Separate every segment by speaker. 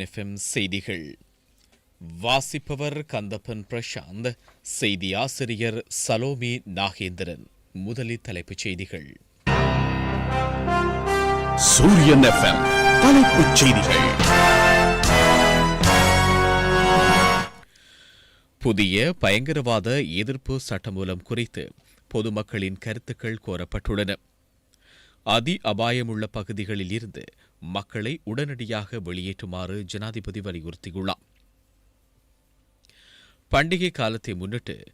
Speaker 1: FM செய்திகள். வாசிப்பவர் கந்தப்பன் பிரசாந்த் செய்தி ஆசிரியர் சலோமி நாகேந்திரன். முதலில் தலைப்புச் செய்திகள்.
Speaker 2: சூரியன் எஃப்எம் தலைப்புச் செய்திகள்.
Speaker 1: புதிய பயங்கரவாத எதிர்ப்பு சட்டமூலம் குறித்து பொதுமக்களின் கருத்துக்கள் கோரப்பட்டுள்ளன. அதி அபாயமுள்ள பகுதிகளில் இருந்து மக்களை உடனடியாக வெளியேற்றுமாறு ஜனாதிபதி வலியுறுத்தியுள்ளார். பண்டிகை காலத்தை முன்னிட்டு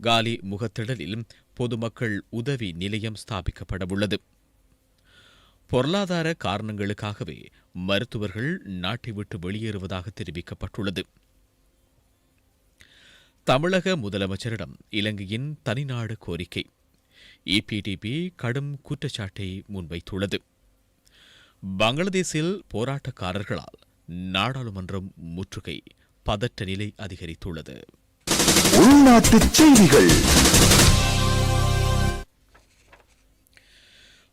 Speaker 1: காலி முகத்திடலில் பொதுமக்கள் உதவி நிலையம் ஸ்தாபிக்கப்படவுள்ளது. பொருளாதார காரணங்களுக்காகவே மருத்துவர்கள் நாட்டை விட்டு வெளியேறுவதாக தெரிவிக்கப்பட்டுள்ளது. தமிழக முதலமைச்சரிடம் இலங்கையின் தனிநாடு கோரிக்கை. இபிடிபி கடும் குற்றச்சாட்டை முன்வைத்துள்ளது. பங்களாதேஷில் போராட்டக்காரர்களால் நாடாளுமன்றம் முற்றுகை பதற்ற நிலை அதிகரித்துள்ளது.
Speaker 2: உள்நாட்டு செய்திகள்.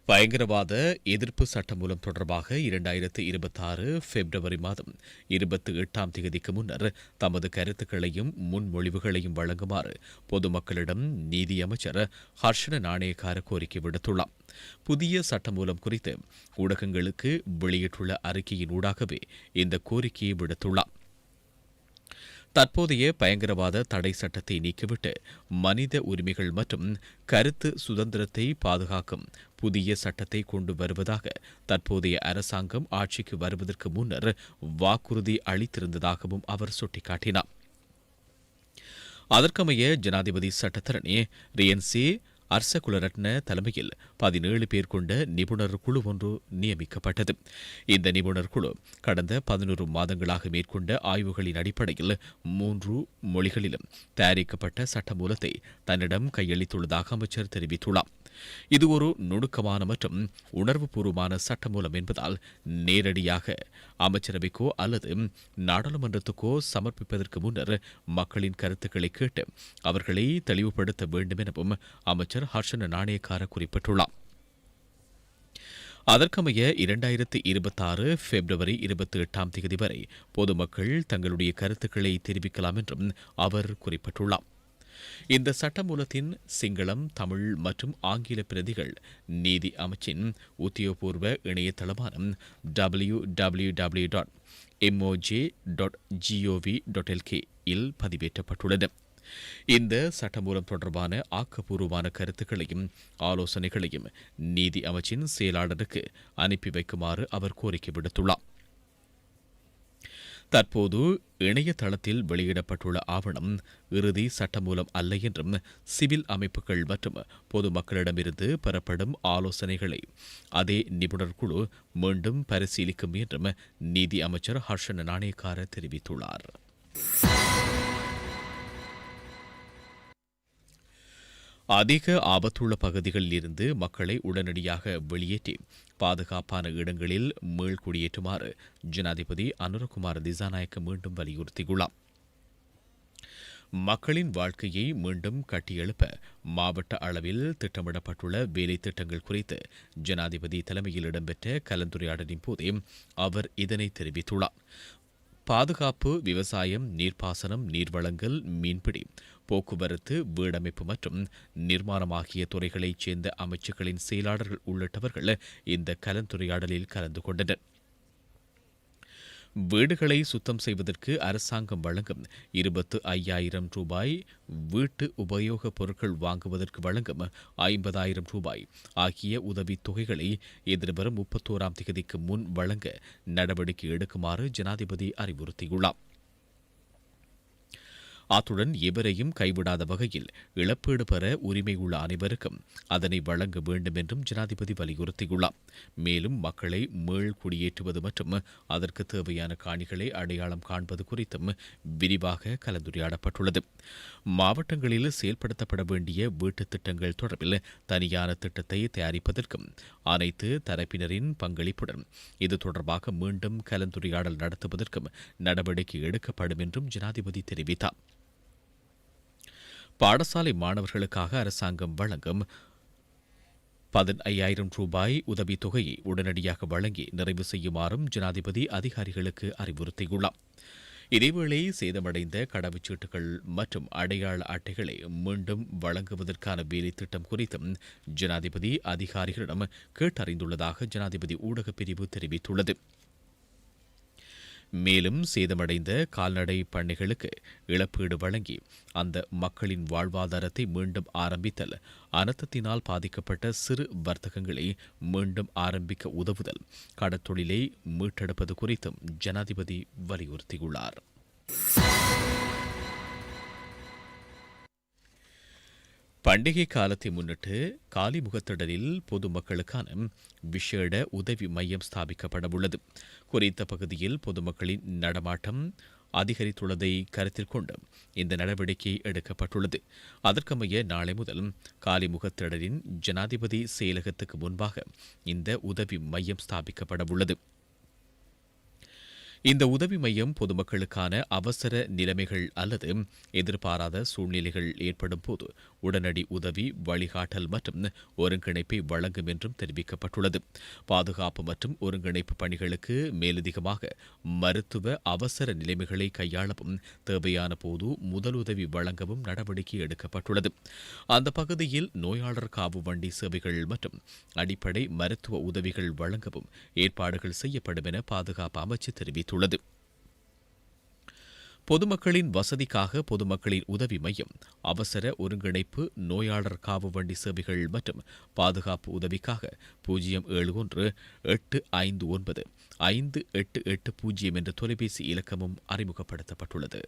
Speaker 1: பயங்கரவாத எதிர்ப்பு சட்ட மூலம் தொடர்பாக இரண்டாயிரத்து இருபத்தாறு பிப்ரவரி மாதம் இருபத்தி எட்டாம் தேதிக்கு முன்னர் தமது கருத்துக்களையும் முன்மொழிவுகளையும் வழங்குமாறு பொதுமக்களிடம் நீதியமைச்சர் ஹர்ஷன நாணயக்கார கோரிக்கை விடுத்துள்ளார். புதிய சட்டமூலம் குறித்து ஊடகங்களுக்கு வெளியிட்டுள்ள அறிக்கையின் ஊடாகவே இந்த கோரிக்கையை விடுத்துள்ளார். தற்போதைய பயங்கரவாத தடை சட்டத்தை நீக்கிவிட்டு மனித உரிமைகள் மற்றும் கருத்து சுதந்திரத்தை பாதுகாக்கும் புதிய சட்டத்தை கொண்டு வருவதாக தற்போதைய அரசாங்கம் ஆட்சிக்கு வருவதற்கு முன்னர் வாக்குறுதி அளித்திருந்ததாகவும் அவர் சுட்டிக்காட்டினார். அதற்கமைய ஜனாதிபதி சட்டத்தரணி ரியன்சி அர்சகுலரட்ன தலைமையில் பதினேழு பேர் கொண்ட நிபுணர் குழு ஒன்று நியமிக்கப்பட்டது. இந்த நிபுணர் குழு கடந்த பதினோரு மாதங்களாக மேற்கொண்ட ஆய்வுகளின் அடிப்படையில் மூன்று மொழிகளிலும் தயாரிக்கப்பட்ட சட்டமூலத்தை தன்னிடம் கையளித்துள்ளதாக அமைச்சர் தெரிவித்துள்ளார். இது ஒரு நுணுக்கமான மற்றும் உணர்வுபூர்வமான சட்டமூலம் என்பதால் நேரடியாக அமைச்சரவைக்கோ அல்லது நாடாளுமன்றத்துக்கோ சமர்ப்பிப்பதற்கு முன்னர் மக்களின் கருத்துக்களை கேட்டு அவர்களை தெளிவுபடுத்த வேண்டும் எனவும் அமைச்சர் ஹர்ஷன நாணயக்கார குறிப்பிட்டுள்ளார். அதற்கமைய இரண்டாயிரத்தி இருபத்தாறு பிப்ரவரி இருபத்தி எட்டாம் தேதி வரை பொதுமக்கள் தங்களுடைய கருத்துக்களை தெரிவிக்கலாம் என்றும் அவர் குறிப்பிட்டுள்ளார். இந்த சட்டமூலத்தின் சிங்களம் தமிழ் மற்றும் ஆங்கில பிரதிகள் நீதி அமைச்சின் உத்தியோகபூர்வ இணையதளமான W W W dot MOJ dot GOV dot LK இல் பதிவேற்றப்பட்டுள்ளது. இந்த சட்டமூலம் தொடர்பான ஆக்கப்பூர்வமான கருத்துக்களையும் ஆலோசனைகளையும் நீதி அமைச்சின் செயலாளருக்கு அனுப்பி வைக்குமாறு அவர் கோரிக்கை விடுத்துள்ளார். தற்போது இணையதளத்தில் வெளியிடப்பட்டுள்ள ஆவணம் இறுதி சட்டமூலம் அல்ல என்றும் சிவில் அமைப்புகள் மற்றும் பொதுமக்களிடமிருந்து பெறப்படும் ஆலோசனைகளை அதே நிபுணர் குழு மீண்டும் பரிசீலிக்கும் என்றும் நீதி அமைச்சர் ஹர்ஷன் நாணயக்கார தெரிவித்துள்ளார். அதிக ஆபத்துள்ள பகுதிகளில் இருந்து மக்களை உடனடியாக வெளியேற்றி பாதுகாப்பான இடங்களில் மீள்குடியேற்றுமாறு ஜனாதிபதி அனுரகுமார் திசாநாயக்க மீண்டும் வலியுறுத்தியுள்ளார். மக்களின் வாழ்க்கையை மீண்டும் கட்டியெழுப்ப மாவட்ட அளவில் திட்டமிடப்பட்டுள்ள வேலை திட்டங்கள் குறித்து ஜனாதிபதி தலைமையில் இடம்பெற்ற கலந்துரையாடலின் போதே அவர் இதனை தெரிவித்துள்ளார். பாதுகாப்பு விவசாயம் நீர்ப்பாசனம் நீர்வளங்கள் மீன்பிடி போக்குவரத்து வீடமைப்பு மற்றும் நிர்மாணம் ஆகிய துறைகளைச் சேர்ந்த அமைச்சுகளின் செயலாளர்கள் உள்ளிட்டவர்கள் இந்த கலந்துரையாடலில் கலந்து கொண்டனர். வீடுகளை சுத்தம் செய்வதற்கு அரசாங்கம் வழங்கும் இருபத்து ஐயாயிரம் ரூபாய் வீட்டு உபயோகப் பொருட்கள் வாங்குவதற்கு வழங்கும் ஐம்பதாயிரம் ரூபாய் ஆகிய உதவித் தொகைகளை எதிர்வரும் முப்பத்தோராம் தேதிக்கு முன் வழங்க நடவடிக்கை எடுக்குமாறு ஜனாதிபதி அறிவுறுத்தியுள்ளார். அத்துடன் எவரையும் கைவிடாத வகையில் இழப்பீடு பெற உரிமை உள்ள அனைவருக்கும் அதனை வழங்க வேண்டும் என்றும் ஜனாதிபதி வலியுறுத்தியுள்ளார். மேலும் மக்களை மீள் குடியேற்றுவது மற்றும் அதற்கு தேவையான காணிகளை அடையாளம் காண்பது குறித்தும் விரிவாக கலந்துரையாடப்பட்டுள்ளது. மாவட்டங்களில் செயல்படுத்தப்பட வேண்டிய வீட்டுத் திட்டங்கள் தொடர்பில் தனியான திட்டத்தை தயாரிப்பதற்கும் அனைத்து தரப்பினரின் பங்களிப்புடன் இது தொடர்பாக மீண்டும் கலந்துரையாடல் நடத்துவதற்கும் நடவடிக்கை எடுக்கப்படும் என்றும் ஜனாதிபதி தெரிவித்தார். பாடசாலை மாணவர்களுக்காக அரசாங்கம் வழங்கும் பதினையாயிரம் ரூபாய் உதவித் தொகையை உடனடியாக வழங்கி நிறைவு செய்யுமாறும் ஜனாதிபதி அதிகாரிகளுக்கு அறிவுறுத்தியுள்ளார். இதேவேளை சேதமடைந்த கடவுச்சீட்டுகள் மற்றும் அடையாள அட்டைகளை மீண்டும் வழங்குவதற்கான வேலை திட்டம் குறித்தும் ஜனாதிபதி அதிகாரிகளிடம் கேட்டறிந்துள்ளதாக ஜனாதிபதி ஊடகப் பிரிவு தெரிவித்துள்ளது. மேலும் சேதமடைந்த கால்நடை பண்ணைகளுக்கு இழப்பீடு வழங்கி அந்த மக்களின் வாழ்வாதாரத்தை மீண்டும் ஆரம்பித்தல் அனர்த்தத்தினால் பாதிக்கப்பட்ட சிறு வர்த்தகங்களை மீண்டும் ஆரம்பிக்க உதவுதல் கடற்தொழிலை மீட்டெடுப்பது குறித்தும் ஜனாதிபதி வலியுறுத்தியுள்ளார். பண்டிகை காலத்தை முன்னிட்டு காலிமுகத்திடலில் பொதுமக்களுக்கான விசேட உதவி மையம் ஸ்தாபிக்கப்பட உள்ளது. குறித்த பகுதியில் பொதுமக்களின் நடமாட்டம் அதிகரித்துள்ளதை கருத்தில் கொண்டு இந்த நடவடிக்கை எடுக்கப்பட்டுள்ளது. அதற்கமைய நாளை முதல் காலிமுகத்திடலின் ஜனாதிபதி செயலகத்துக்கு முன்பாக இந்த உதவி மையம் ஸ்தாபிக்கப்பட உள்ளது. இந்த உதவி மையம் பொதுமக்களுக்கான அவசர நிலைமைகள் அல்லது எதிர்பாராத சூழ்நிலைகள் ஏற்படும் போது உடனடி உதவி வழிகாட்டல் மற்றும் ஒருங்கிணைப்பை வழங்கும் என்றும் தெரிவிக்கப்பட்டுள்ளது. பாதுகாப்பு மற்றும் ஒருங்கிணைப்பு பணிகளுக்கு மேலதிகமாக மருத்துவ அவசர நிலைமைகளை கையாளவும் தேவையான போது முதலுதவி வழங்கவும் நடவடிக்கை எடுக்கப்பட்டுள்ளது. அந்த பகுதியில் நோயாளர் காவு வண்டி சேவைகள் மற்றும் அடிப்படை மருத்துவ உதவிகள் வழங்கவும் ஏற்பாடுகள் செய்யப்படும் என பாதுகாப்பு அமைச்சு தெரிவித்துள்ளது. தெரிவித்துள்ளது. பொதுமக்களின் வசதிக்காக பொதுமக்களின் உதவி மையம் அவசர ஒருங்கிணைப்பு நோயாளர் காவு வண்டி சேவைகள் மற்றும் பாதுகாப்பு உதவிக்காக பூஜ்ஜியம் ஏழு ஒன்று எட்டு ஐந்து ஒன்பது ஐந்து எட்டு எட்டு பூஜ்ஜியம் என்ற தொலைபேசி இலக்கமும் அறிமுகப்படுத்தப்பட்டுள்ளது.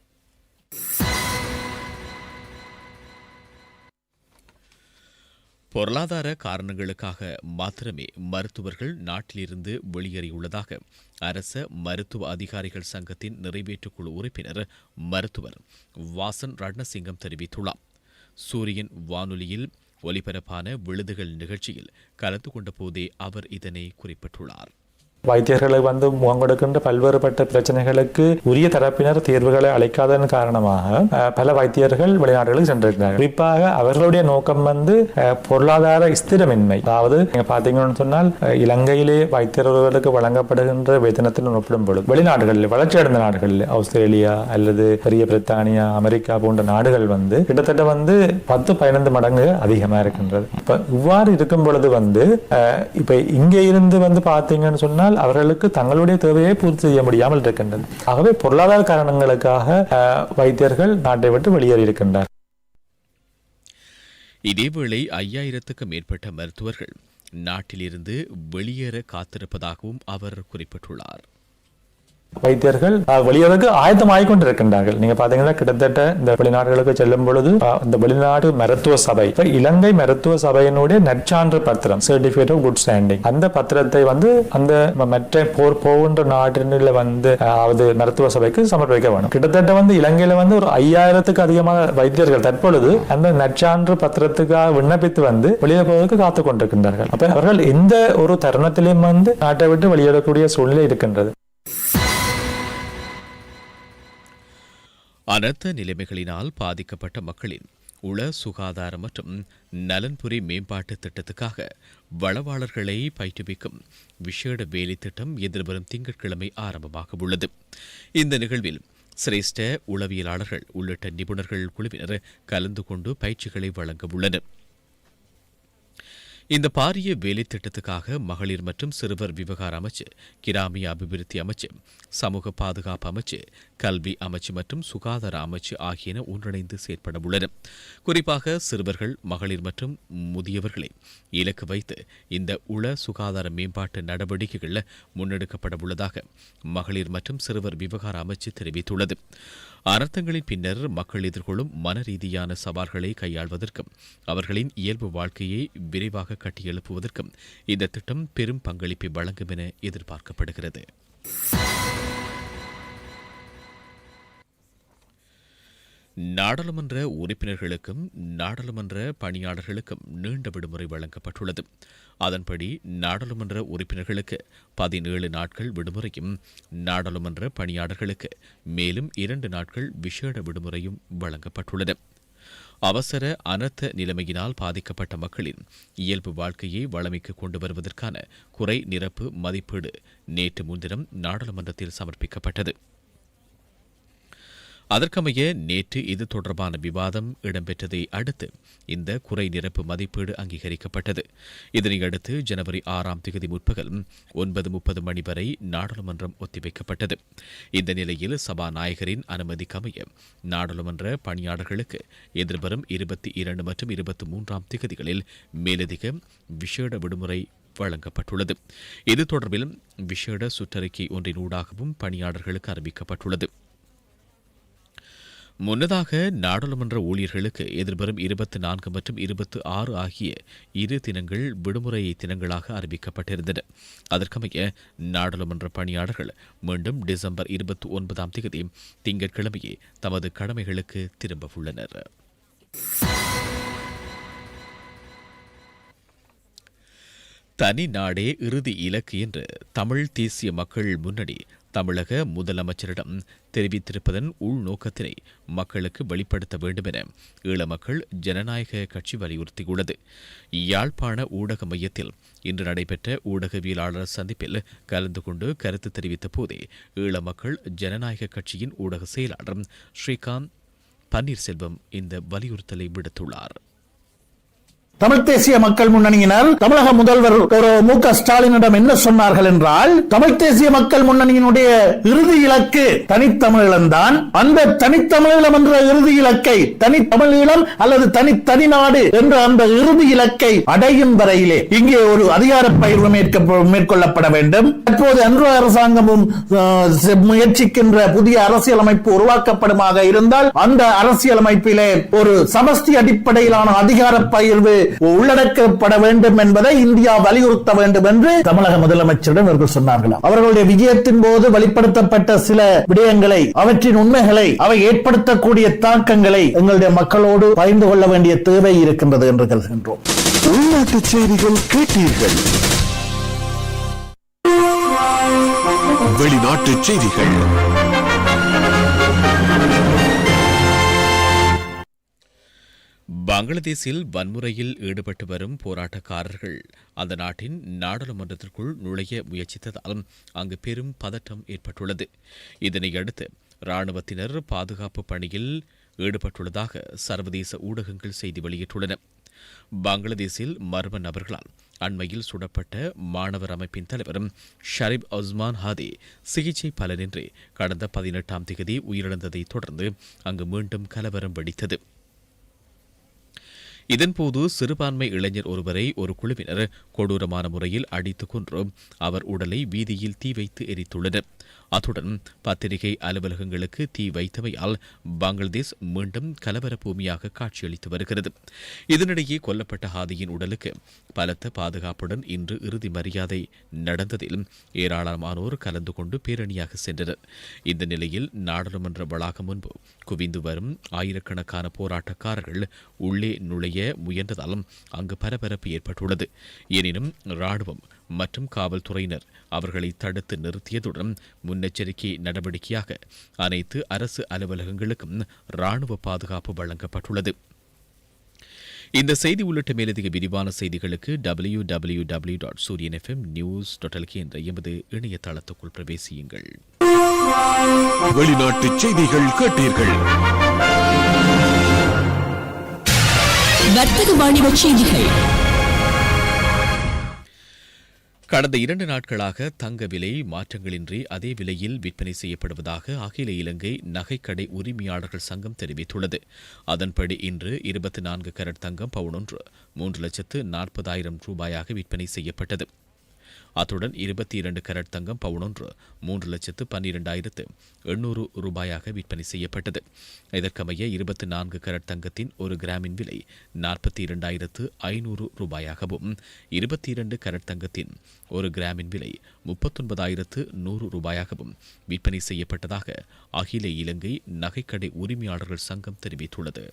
Speaker 1: பொருளாதார காரணங்களுக்காக மாத்திரமே மருத்துவர்கள் நாட்டிலிருந்து வெளியேறியுள்ளதாக அரச மருத்துவ அதிகாரிகள் சங்கத்தின் நிறைவேற்றுக்குழு உறுப்பினர் மருத்துவர் வாசன் ரட்னசிங்கம் தெரிவித்துள்ளார். சூரியன் வானொலியில் ஒலிபரப்பான விழுதுகள் நிகழ்ச்சியில் கலந்து கொண்ட போதே அவர் இதனை குறிப்பிட்டுள்ளார்.
Speaker 3: வைத்தியர்களை வந்து முகம் கொடுக்கின்ற பல்வேறுபட்ட பிரச்சனைகளுக்கு உரிய தரப்பினர் தீர்வுகளை அளிக்காததன் காரணமாக பல வைத்தியர்கள் வெளிநாடுகளுக்கு சென்றிருக்கிறார்கள். குறிப்பாக அவர்களுடைய நோக்கம் வந்து பொருளாதார ஸ்திரமின்மை. அதாவது நீங்க பாத்தீங்கன்னு சொன்னால் இலங்கையிலே வைத்தியர்களுக்கு வழங்கப்படுகின்ற வேதனத்துடன் ஒப்பிடும் பொழுது வெளிநாடுகளில் வளர்ச்சியடைந்த நாடுகளில் ஆஸ்திரேலியா அல்லது பெரிய பிரித்தானியா அமெரிக்கா போன்ற நாடுகள் வந்து கிட்டத்தட்ட வந்து பத்து பதினைந்து மடங்கு அதிகமா இருக்கின்றது. இப்ப இவ்வாறு இருக்கும் பொழுது வந்து இப்ப இங்கே இருந்து வந்து பாத்தீங்கன்னு சொன்னால் அவர்களுக்கு தங்களுடைய தேவையை பூர்த்தி செய்ய முடியாமல் இருக்கின்றது. ஆகவே பொருளாதார காரணங்களுக்காக அஹ், வைத்தியர்கள் நாட்டை விட்டு வெளியேறி இருக்கின்றனர்
Speaker 1: இதேவேளை ஐயாயிரத்துக்கும் மேற்பட்ட மருத்துவர்கள் நாட்டிலிருந்து வெளியேற காத்திருப்பதாகவும் அவர் குறிப்பிட்டுள்ளார்.
Speaker 3: வைத்தியர்கள் அஹ், ஆயத்தம் ஆகிக்கொண்டிருக்கின்றார்கள் நீங்க பாத்தீங்கன்னா கிட்டத்தட்ட இந்த வெளிநாடுகளுக்கு செல்லும் பொழுது இந்த வெளிநாடு மருத்துவ சபை இலங்கை மருத்துவ சபையினுடைய நற்சான்று பத்திரம் சர்டிபிகேட் ஆஃப் குட் ஸ்டாண்டிங் அந்த பத்திரத்தை வந்து அந்த மற்ற போர் போகின்ற நாட்டினில் வந்து அதாவது மருத்துவ சபைக்கு சமர்ப்பிக்க வேணும். கிட்டத்தட்ட வந்து இலங்கையில வந்து ஒரு ஐயாயிரத்துக்கு அதிகமான வைத்தியர்கள் தற்பொழுது அந்த நற்சான்று பத்திரத்துக்காக விண்ணப்பித்து வந்து வெளியே போவதற்கு காத்து கொண்டிருக்கின்றார்கள் அப்ப அவர்கள் எந்த ஒரு தருணத்திலையும் வந்து நாட்டை விட்டு வெளியேறக்கூடிய சூழ்நிலை இருக்கின்றது.
Speaker 1: அனர்த்த நிலைமைகளினால் பாதிக்கப்பட்ட மக்களின் உள சுகாதார மற்றும் நலன்புரி மேம்பாட்டு திட்டத்துக்காக வளவாளர்களை பயிற்றுவிக்கும் விசேட வேலை திட்டம் எதிர்வரும் திங்கட்கிழமை ஆரம்பமாக உள்ளது. இந்த நிகழ்வில் சிரேஷ்ட உளவியலாளர்கள் உள்ளிட்ட நிபுணர்கள் குழுவினர் கலந்து கொண்டு பயிற்சிகளை வழங்க உள்ளனர். இந்த பாரிய வேலைத்திட்டத்துக்காக மகளிர் மற்றும் சிறுவர் விவகார அமைச்சு கிராமிய அபிவிருத்தி அமைச்சு சமூக பாதுகாப்பு அமைச்சு கல்வி அமைச்சு மற்றும் சுகாதார அமைச்சு ஆகியன ஒன்றிணைந்து செயற்பட உள்ளன. குறிப்பாக சிறுவர்கள் மகளிர் மற்றும் முதியவர்களை இலக்கு வைத்து இந்த உள சுகாதார மேம்பாட்டு நடவடிக்கைகள் முன்னெடுக்கப்பட உள்ளதாக மகளிர் மற்றும் சிறுவர் விவகார அமைச்சு தெரிவித்துள்ளது. அனர்த்தங்களின் பின்னர் மக்கள் எதிர்கொள்ளும் மன ரீதியான சவால்களை கையாள்வதற்கும் அவர்களின் இயல்பு வாழ்க்கையை விரைவாக கட்டியெழுப்புவதற்கும் இந்த திட்டம் பெரும் பங்களிப்பை வழங்கும் என எதிர்பார்க்கப்படுகிறது. நாடாளுமன்ற உறுப்பினர்களுக்கும் நாடாளுமன்ற பணியாளர்களுக்கும் நீண்ட விடுமுறை வழங்கப்பட்டுள்ளது. அதன்படி நாடாளுமன்ற உறுப்பினர்களுக்கு பதினேழு நாட்கள் விடுமுறையும் நாடாளுமன்ற பணியாளர்களுக்கு மேலும் இரண்டு நாட்கள் விசேட விடுமுறையும் வழங்கப்பட்டுள்ளது. அவசர அனர்த்த நிலைமையினால் பாதிக்கப்பட்ட மக்களின் இயல்பு வாழ்க்கையை வளமைக்கு கொண்டு வருவதற்கான குறை நிரப்பு மதிப்பீடு நேற்று முன்தினம் நாடாளுமன்றத்தில் சமர்ப்பிக்கப்பட்டது. அதற்கமைய நேற்று இது தொடர்பான விவாதம் இடம்பெற்றதை அடுத்து இந்த குறை நிரப்பு மதிப்பீடு அங்கீகரிக்கப்பட்டது. இதனையடுத்து ஜனவரி ஆறாம் தேதி முற்பகல் ஒன்பது முப்பது மணி வரை நாடாளுமன்றம் ஒத்திவைக்கப்பட்டது. இந்த நிலையில் சபாநாயகரின் அனுமதிக்கமைய நாடாளுமன்ற பணியாளர்களுக்கு எதிர்வரும் இருபத்தி இரண்டு மற்றும் இருபத்தி மூன்றாம் திகதிகளில் மேலதிக விசேட விடுமுறை வழங்கப்பட்டுள்ளது. இது தொடர்பில் விசேட சுற்றறிக்கை ஒன்றின் ஊடாகவும் பணியாளர்களுக்கு அறிவிக்கப்பட்டுள்ளது. முன்னதாக நாடாளுமன்ற ஊழியர்களுக்கு எதிர்வரும் இருபத்தி நான்கு மற்றும் இருபத்தி ஆறு ஆகிய இரு தினங்கள் விடுமுறை தினங்களாக அறிவிக்கப்பட்டிருந்தன. அதற்கமைய நாடாளுமன்ற பணியாளர்கள் மீண்டும் டிசம்பர் இருபத்தி ஒன்பதாம் தேதி திங்கட்கிழமையே தமது கடமைகளுக்கு திரும்ப உள்ளனர். தனி நாடே இறுதி இலக்கு என்று தமிழ் தேசிய மக்கள் முன்னணி தமிழக முதலமைச்சரிடம் தெரிவித்திருப்பதன் உள்நோக்கத்தினை மக்களுக்கு வெளிப்படுத்த வேண்டும் என ஈழ மக்கள் ஜனநாயக கட்சி வலியுறுத்தியுள்ளது. யாழ்ப்பாண ஊடக மையத்தில் இன்று நடைபெற்ற ஊடகவியலாளர் சந்திப்பில் கலந்து கொண்டு கருத்து தெரிவித்த போதே ஈழ மக்கள் ஜனநாயக கட்சியின் ஊடக செயலாளர் ஸ்ரீகாந்த் பன்னீர்செல்வம் இந்த வலியுறுத்தலை விடுத்துள்ளார்.
Speaker 4: தமிழ் தேசிய மக்கள் முன்னணியினர் தமிழக முதல்வர் மு க ஸ்டாலினிடம் என்ன சொன்னார்கள் என்றால் தமிழ் தேசிய மக்கள் முன்னணியினுடைய இறுதி இலக்கு தனித்தமிழீழம் தான். அந்த தனித்தமிழீழம் என்ற இறுதி இலக்கை தனித்தமிழீழம் அல்லது தனித்தனி நாடு என்ற அந்த இறுதி இலக்கை அடையும் வரையிலே இங்கே ஒரு அதிகார பயிர்வு மேற்கொள்ளப்பட வேண்டும். தற்போது அன்று அரசாங்கமும் அஹ், முயற்சிக்கின்ற புதிய அரசியலமைப்பு உருவாக்கப்படுமாக இருந்தால் அந்த அரசியலமைப்பிலே ஒரு சமஸ்தி அடிப்படையிலான அதிகார பயிர்வு உள்ளடக்கப்பட வேண்டும் என்பதை இந்தியா வலியுறுத்த வேண்டும் என்று தமிழக முதலமைச்சரிடம் இவர்கள் சொன்னார்களாம். அவர்களுடைய விஜயத்தின் போது வெளிப்படுத்தப்பட்ட சில விடயங்களை அவற்றின் உண்மைகளை அவை ஏற்படுத்தக்கூடிய தாக்கங்களை எங்களுடைய மக்களோடு பகிர்ந்து கொள்ள வேண்டிய தேவை இருக்கின்றது என்று கருதுகின்றோம்.
Speaker 2: உள்நாட்டு செய்திகள் கேட்டீர்கள். வெளிநாட்டு செய்திகள்.
Speaker 1: பங்களாதேஷில் வன்முறையில் ஈடுபட்டு வரும் போராட்டக்காரர்கள் அந்த நாட்டின் நாடாளுமன்றத்திற்குள் நுழைய முயற்சித்ததால் அங்கு பெரும் பதட்டம் ஏற்பட்டுள்ளது. இதனையடுத்து இராணுவத்தினர் பாதுகாப்பு பணியில் ஈடுபட்டுள்ளதாக சர்வதேச ஊடகங்கள் செய்தி வெளியிட்டுள்ளன. பங்களாதேஷில் மர்ம நபர்களால் அண்மையில் சுடப்பட்ட மாணவர் அமைப்பின் தலைவர் ஷரீப் ஒஸ்மான் ஹாதி சிகிச்சை பலனின்றி கடந்த பதினெட்டாம் தேதி உயிரிழந்ததைத் தொடர்ந்து அங்கு மீண்டும் கலவரம் வெடித்தது. இதன்போது சிறுபான்மை இளைஞர் ஒருவரை ஒரு குழுவினர் கொடூரமான முறையில் அடித்துக் கொன்று அவர் உடலை வீதியில் தீ வைத்து எரித்துள்ளனர். அத்துடன் பத்திரிகை அலுவலகங்களுக்கு தீ வைத்தமையால் பங்களாதேஷ் மீண்டும் கலவர பூமியாக காட்சியளித்து வருகிறது. இதனிடையே கொல்லப்பட்ட ஹாதியின் உடலுக்கு பலத்த பாதுகாப்புடன் இன்று இறுதி மரியாதை நடந்ததில் ஏராளமானோர் கலந்து கொண்டு பேரணியாக சென்றனர். இந்த நிலையில் நாடாளுமன்ற வளாகம் முன்பு குவிந்து வரும் ஆயிரக்கணக்கான போராட்டக்காரர்கள் உள்ளே நுழைய முயன்றதாலும் அங்கு பரபரப்பு ஏற்பட்டுள்ளது. எனினும் ராணுவம் மற்றும் காவல்துறையினர் அவர்களை தடுத்து நிறுத்தியதுடன் முன்னெச்சரிக்கை நடவடிக்கையாக அனைத்து அரசு அலுவலகங்களுக்கும் ராணுவ பாதுகாப்பு வழங்கப்பட்டுள்ளது. இந்த செய்தி உள்ளிட்ட மேலதிக விரிவான செய்திகளுக்கு W W W dot Sooriyan FM news dot LK என்ற எமது இணையதளத்துக்குள் பிரவேசியுங்கள்.
Speaker 2: வெளிநாட்டு செய்திகள் கேட்டீர்கள்.
Speaker 5: வர்த்தக வாணிப செய்திகள்.
Speaker 1: கடந்த இரண்டு நாட்களாக தங்க விலை மாற்றங்களின்றி அதே விலையில் விற்பனை செய்யப்படுவதாக அகில இலங்கை நகைக்கடை உரிமையாளர்கள் சங்கம் தெரிவித்துள்ளது. அதன்படி இன்று இருபத்தி நான்கு கரட் தங்கம் பவுனொன்று மூன்று லட்சத்து நாற்பதாயிரம் ரூபாயாக விற்பனை செய்யப்பட்டது. அத்துடன் இருபத்தி இரண்டு கரட் தங்கம் பவுனொன்று மூன்று லட்சத்து பன்னிரெண்டாயிரத்து எண்ணூறு ரூபாயாக விற்பனை செய்யப்பட்டது. இதற்கமைய இருபத்தி நான்கு கரட் தங்கத்தின் ஒரு கிராமின் விலை நாற்பத்தி இரண்டாயிரத்து ஐநூறு ரூபாயாகவும் இருபத்தி இரண்டு கரட் தங்கத்தின் ஒரு கிராமின் விலை முப்பத்தொன்பதாயிரத்து நூறு ரூபாயாகவும் விற்பனை செய்யப்பட்டதாக அகில இலங்கை நகைக்கடை உரிமையாளர்கள் சங்கம் தெரிவித்துள்ளது.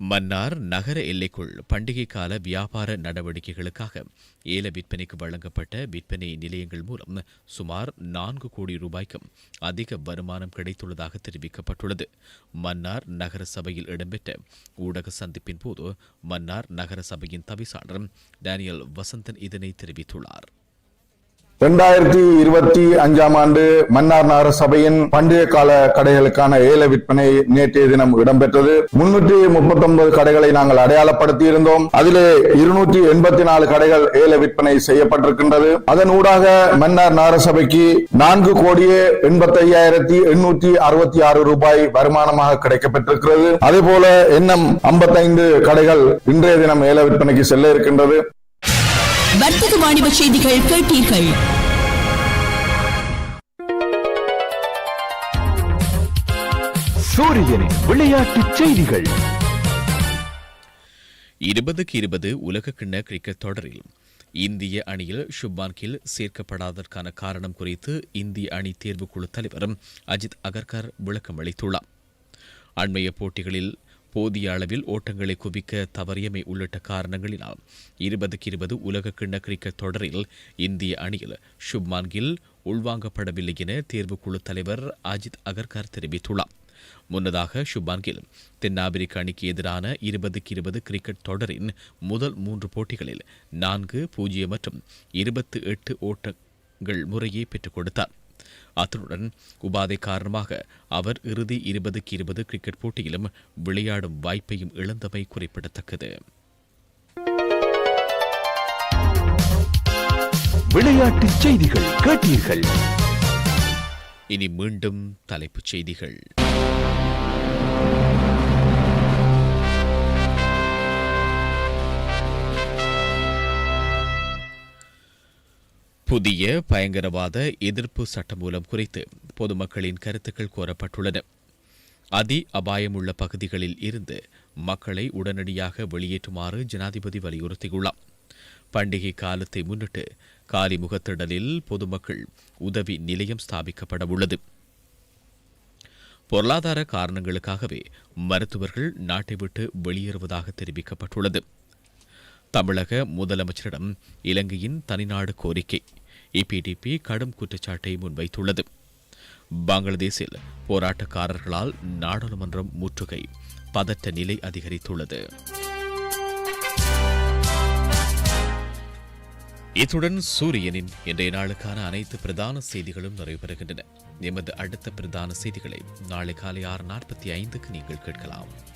Speaker 1: மன்னார் நகர எல்லைக்குள் பண்டிகை கால வியாபார நடவடிக்கைகளுக்காக ஏல விற்பனைக்கு வழங்கப்பட்ட விற்பனை நிலையங்கள் மூலம் சுமார் நான்கு கோடி ரூபாய்க்கும் அதிக வருமானம் கிடைத்துள்ளதாக தெரிவிக்கப்பட்டுள்ளது. மன்னார் நகர சபையில் இடம்பெற்ற ஊடக சந்திப்பின் போது மன்னார் நகர சபையின் தவிசாளர் டேனியல் வசந்தன் இதனை தெரிவித்துள்ளார்.
Speaker 5: இரண்டாயிரத்தி இருபத்தி அஞ்சாம் ஆண்டு மன்னார் நகர சபையின் பண்டிகை கால கடைகளுக்கான ஏல விற்பனை நேற்றைய தினம் இடம்பெற்றது. முன்னூற்றி முப்பத்தி ஒன்பது கடைகளை நாங்கள் அடையாளப்படுத்தி இருந்தோம் அதிலே இருநூற்றி எண்பத்தி நாலு கடைகள் ஏல விற்பனை செய்யப்பட்டிருக்கின்றது. அதன் ஊடாக மன்னார் நகர சபைக்கு நான்கு கோடியே எண்பத்தி ஐயாயிரத்தி எண்ணூற்றி அறுபத்தி ஆறு ரூபாய் வருமானமாக கிடைக்கப்பட்டிருக்கிறது அதே போல எண்ணம் ஐம்பத்தைந்து கடைகள் இன்றைய தினம் ஏல விற்பனைக்கு செல்ல இருக்கின்றது.
Speaker 6: வர்த்தக வாணிப செய்திகள் கேட்டீர்கள்.
Speaker 2: சூரியனின் விளையாட்டுச் செய்திகள்.
Speaker 1: இருபதுக்கு இருபது உலகக்கிண்ண கிரிக்கெட் தொடரில் இந்திய அணியில் சுப்மான் கில் சேர்க்கப்படாததற்கான காரணம் குறித்து இந்திய அணி தேர்வுக்குழு தலைவர் அஜித் அகர்கர் விளக்கம் அளித்துள்ளார். அண்மைய போட்டிகளில் போதிய அளவில் ஓட்டங்களை குவிக்க தவறியமை உள்ளிட்ட காரணங்களினால் இருபதுக்கு இருபது உலக கிண்ண கிரிக்கெட் தொடரில் இந்திய அணியில் சுப்மான் கில் உள்வாங்கப்படவில்லை என தேர்வுக்குழு தலைவர் அஜித் அகர்கர் தெரிவித்துள்ளார். முன்னதாக சுப்மான் கில் தென்னாப்பிரிக்க அணிக்கு எதிரான இருபதுக்கு இருபது கிரிக்கெட் தொடரின் முதல் மூன்று போட்டிகளில் நான்கு பூஜ்ஜியம் மற்றும் இருபத்து எட்டு ஓட்டங்கள் முறையே பெற்றுக் கொடுத்தார். அத்துடன் உபாதை காரணமாக அவர் இறுதி இருபதுக்கு இருபது கிரிக்கெட் போட்டியிலும் விளையாடும் வாய்ப்பையும் இழந்தமை குறிப்பிடத்தக்கது.
Speaker 2: விளையாட்டுச் செய்திகள் கேட்டீர்கள்.
Speaker 1: இனி மீண்டும் தலைப்புச் செய்திகள். புதிய பயங்கரவாத எதிர்ப்பு சட்டமூலம் குறித்து பொதுமக்களின் கருத்துக்கள் கோரப்பட்டுள்ளன. அதி அபாயமுள்ள பகுதிகளில் இருந்து மக்களை உடனடியாக வெளியேற்றுமாறு ஜனாதிபதி வலியுறுத்தியுள்ளார். பண்டிகை காலத்தை முன்னிட்டு காலிமுகத்திடலில் பொதுமக்கள் உதவி நிலையம் ஸ்தாபிக்கப்பட உள்ளது பொருளாதார காரணங்களுக்காகவே மருத்துவர்கள் நாட்டை விட்டு வெளியேறுவதாக தெரிவிக்கப்பட்டுள்ளது. தமிழக முதலமைச்சரிடம் இலங்கையின் தனிநாடு கோரிக்கை. இபிடிபி கடும் குற்றச்சாட்டை முன்வைத்துள்ளது. பங்களாதேஷில் போராட்டக்காரர்களால் நாடாளுமன்றம் முற்றுகை. பதட்ட நிலை அதிகரித்துள்ளது. இத்துடன் சூரியனின் இன்றைய நாளுக்கான அனைத்து பிரதான செய்திகளும் நிறைவு பெறுகின்றன எமது அடுத்த பிரதான செய்திகளை நாளை காலை ஆறு நாற்பத்தி ஐந்துக்கு நீங்கள் கேட்கலாம்.